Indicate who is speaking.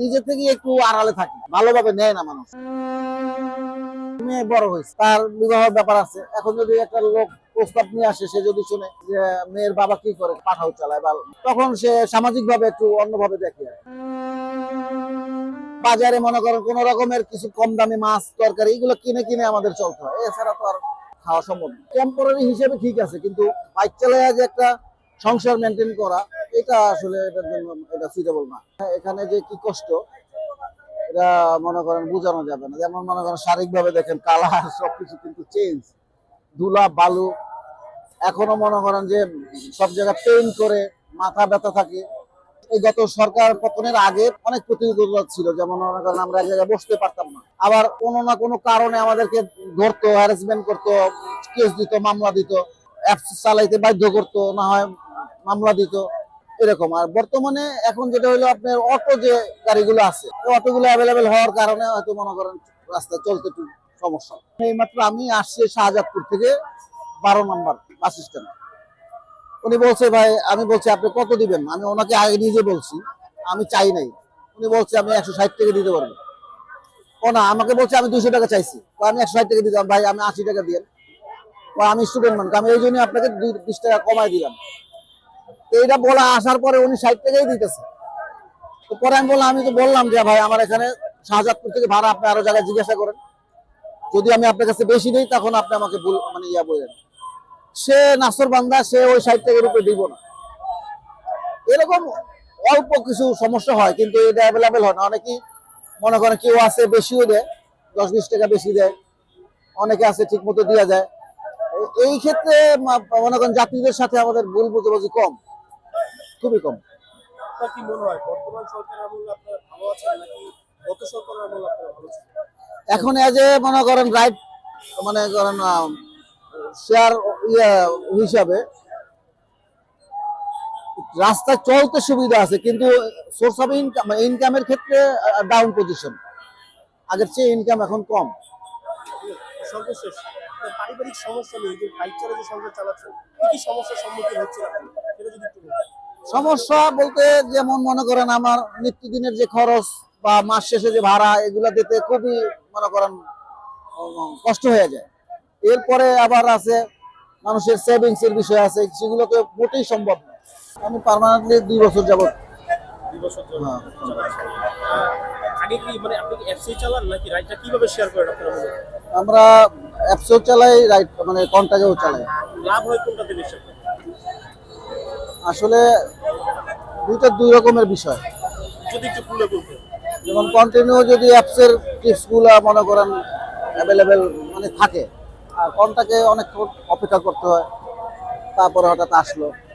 Speaker 1: নিজে থেকে একটু আড়ালে থাকি। ভালোভাবে নেয় না মানুষ। মেয়ে বড় হয়েছে, তার বিবাহের ব্যাপার আছে। এখন যদি একটা লোক প্রস্তাব নিয়ে আসে, সে যদি শুনে যে মেয়ের বাবা কি করে, পাঠাও চালায় বা তখন সে সামাজিক ভাবে একটু অন্যভাবে দেখে। বাজারে মনে করেন কোন রকমের কিছু কম দামি মাছ, তরকারি, এগুলো কিনে কিনে আমাদের চলতে হয়। এছাড়া তো আর খাওয়া সম্ভব টেম্পোরারি হিসেবে ঠিক আছে, কিন্তু বাইক চালায় যে একটা সংসার মেনটেন করা এটা আসলে এটার জন্য এটা সুইটেবল না। এখানে যে কি কষ্ট, এটা মনে করেন বোঝানো যাবে না। যেমন মনে করেন শারীরিক ভাবে দেখেন কালার সবকিছু কিন্তু চেঞ্জ ধুলা বালু, এখনও মনে করেন যে সব জায়গায় পেইন করে, মাথা ব্যথা থাকে। এই গত সরকার পতনের আগে অনেক প্রতিযোগিতা ছিল, যেমন মনে করেন আমরা এক জায়গায় বসতে পারতাম না। আবার কোনো না কোনো কারণে আমাদেরকে ধরতো হ্যারাসমেন্ট করতো কেস দিত, মামলা দিত অ্যাপস চালাইতে বাধ্য করতো, না হয় মামলা দিত। এরকম। আর বর্তমানে এখন যেটা হলো আপনার অটো যে গাড়িগুলো আছে অটোগুলো অ্যাভেলেবেল হওয়ার কারণে হয়তো মনে করেন রাস্তায় চলতে একটু সমস্যা। এইমাত্র আমি আসছি শাহজাদপুর থেকে বারো নম্বর বাস স্ট্যান্ড। উনি বলছে, ভাই, আমি বলছি, আপনি কত দিবেন? আমি ওনাকে আগে নিজে বলছি, আমি চাই নাই। উনি বলছে, আমি একশো ষাট টাকা দিতে পারব। ও না, আমাকে বলছে, আমি দুশো টাকা চাইছি। আমি একশো ষাট টাকা দিতাম ভাই, আমি আশি টাকা দিয়ে আমি স্টুডেন্ট মানুষ। আমি এই জন্য আপনাকে দুই বিশ টাকা কমাই দিলাম। এইটা বলা আসার পরে উনি ষাট টাকাই দিতেছে। তো পরে আমি বললাম, আমি তো বললাম যে, ভাই, আমার এখানে শাহজাদপুর থেকে ভাড়া আপনি আরও জায়গায় জিজ্ঞাসা করেন। যদি আমি আপনার কাছে বেশি দিই, তখন আপনি আমাকে ভুল- মানে ইয়া বললেন সে নাসর বান্দা, সে ওই ষাট টাকার উপরে দিব না। এরকম অল্প কিছু সমস্যা হয়, কিন্তু এটা অ্যাভেলেবেল হয় না। অনেকেই মনে করেন কেউ আছে বেশিও দেয় দশ বিশ টাকা বেশি দেয়। অনেকে আছে ঠিক মতো দেওয়া যায়। এই ক্ষেত্রে মনে করেন যাত্রীদের সাথে আমাদের ভুল বোঝাবুঝি কম। খুবই কম।
Speaker 2: আপনার কি মনে হয় বর্তমান সরকারের আমলে আপনারা ভালো আছেন নাকি গত সরকারের আমলে আপনারা ভালো ছিলেন
Speaker 1: এখন এজ এ মনে করেন রাইট মানে করেন শেয়ার ইয়ে হিসাবে রাস্তায় চলতে সুবিধা আছে কিন্তু সোর্স অফ ইনকাম ইনকামের ক্ষেত্রে ডাউন পজিশন আগের চেয়ে ইনকাম এখন কম।
Speaker 2: সর্বশেষ পারিবারিক সমস্যা নিয়ে যে বাইক চালা যে সংসার চালাচ্ছেন কি কি সমস্যার সম্মুখীন হচ্ছে আপনি?
Speaker 1: সমস্যা বলতে যেমন মনে করেন আমার নিত্যদিনের যে খরচ বা মাস শেষে যে ভাড়া এগুলা দিতে খুবই মনে করেন কষ্ট হয়ে যায় এরপরে আবার আছে মানুষের সেভিংস এর বিষয় আছে সেগুলোকে মোটেই সম্ভব না আমি পার্মানেন্টলি দুই বছর যাবত
Speaker 2: ধরে
Speaker 1: হ্যাঁ।
Speaker 2: কি মানে?
Speaker 1: আমরা অ্যাপসও চালাই রাইট মানে কন্ট্যাক্টেও চালাই
Speaker 2: লাভ হয় কোনটাতে বেশি?
Speaker 1: আসলে দুইটা দুই রকমের বিষয়। যেমন কন্টিনিউ যদি অ্যাপসের টিপসগুলো মনে করেন অ্যাভেলেবেল মানে থাকে আর কোনটাকে অনেক অপেক্ষা করতে হয় তারপরে হঠাৎ আসলো।